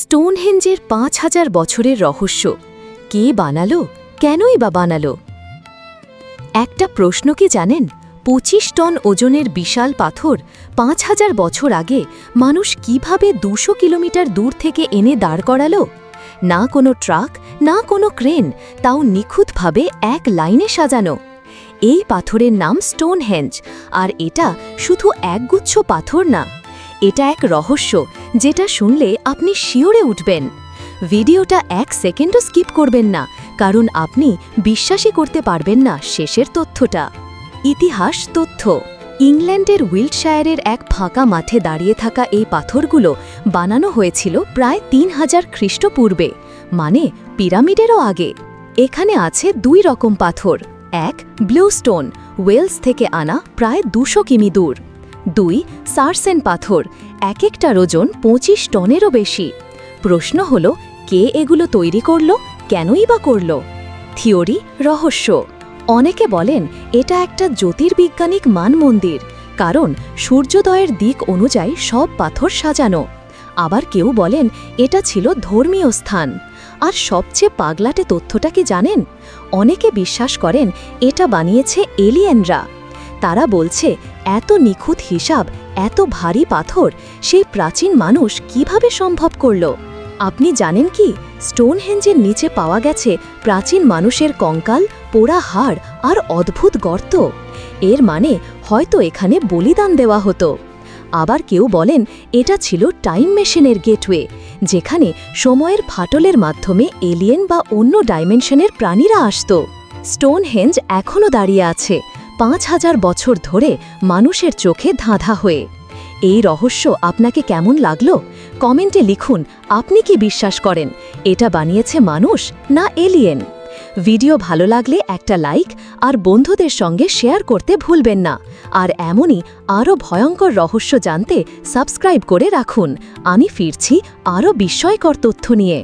স্টোনহেঞ্জের পাঁচ হাজার বছরের রহস্য। কে বানালো? কেনই বা বানালো? একটা প্রশ্ন কি জানেন? পঁচিশ টন ওজনের বিশাল পাথর পাঁচ হাজার বছর আগে মানুষ কীভাবে দুশো কিলোমিটার দূর থেকে এনে দাঁড় করালো? না কোনো ট্রাক, না কোনো ক্রেন, তাও নিখুঁতভাবে এক লাইনে সাজানো। এই পাথরের নাম স্টোনহেঞ্জ আর এটা শুধু একগুচ্ছ পাথর না, এটা এক রহস্য। যেটা শুনলে আপনি শিওরে উঠবেন। ভিডিওটা এক সেকেন্ডও স্কিপ করবেন না, কারণ আপনি বিশ্বাসই করতে পারবেন না শেষের তথ্যটা। ইতিহাস তথ্য। ইংল্যান্ডের উইল্ডশায়ারের এক ফাঁকা মাঠে দাঁড়িয়ে থাকা এই পাথরগুলো বানানো হয়েছিল প্রায় তিন হাজার খ্রিস্টপূর্বে মানে পিরামিডেরও আগে। এখানে আছে দুই রকম পাথর, এক ব্লু স্টোন ওয়েলস থেকে আনা প্রায় দুশো কিমি দূর। দুই, সারসেন পাথর এক একটার ওজন পঁচিশ টনেরও বেশি। প্রশ্ন হল, কে এগুলো তৈরি করল, কেনই বা করল? থিওরি, রহস্য। অনেকে বলেন, এটা একটা জ্যোতির্বিজ্ঞানিক মানমন্দির, কারণ সূর্যোদয়ের দিক অনুযায়ী সব পাথর সাজানো। আবার কেউ বলেন, এটা ছিল ধর্মীয় স্থান। আর সবচেয়ে পাগলাটে তথ্যটা কি জানেন? অনেকে বিশ্বাস করেন, এটা বানিয়েছে এলিয়েনরা। তারা বলছে এত নিখুঁত হিসাব, এত ভারী পাথর, সেই প্রাচীন মানুষ কীভাবে সম্ভব করল? আপনি জানেন কি? স্টোনহেঞ্জের নিচে পাওয়া গেছে প্রাচীন মানুষের কঙ্কাল, পোড়া হাড় আর অদ্ভুত গর্ত। এর মানে হয়তো এখানে বলিদান দেওয়া হতো। আবার কেউ বলেন এটা ছিল টাইম মেশিনের গেটওয়ে, যেখানে সময়ের ফাটলের মাধ্যমে এলিয়েন বা অন্য ডাইমেনশনের প্রাণীরা আসত। স্টোনহেঞ্জ এখনও দাঁড়িয়ে আছে। পাঁচ হাজার বছর ধরে মানুষের চোখে ধাঁধা হয়ে। এই রহস্য আপনাকে কেমন লাগল? কমেন্টে লিখুন, আপনি কি বিশ্বাস করেন? এটা বানিয়েছে মানুষ না এলিয়েন ভিডিও ভালো লাগলে একটা লাইক আর বন্ধুদের সঙ্গে শেয়ার করতে ভুলবেন না। আর এমনই আরও ভয়ঙ্কর রহস্য জানতে সাবস্ক্রাইব করে রাখুন। আমি ফিরছি আরও বিস্ময়কর তথ্য নিয়ে।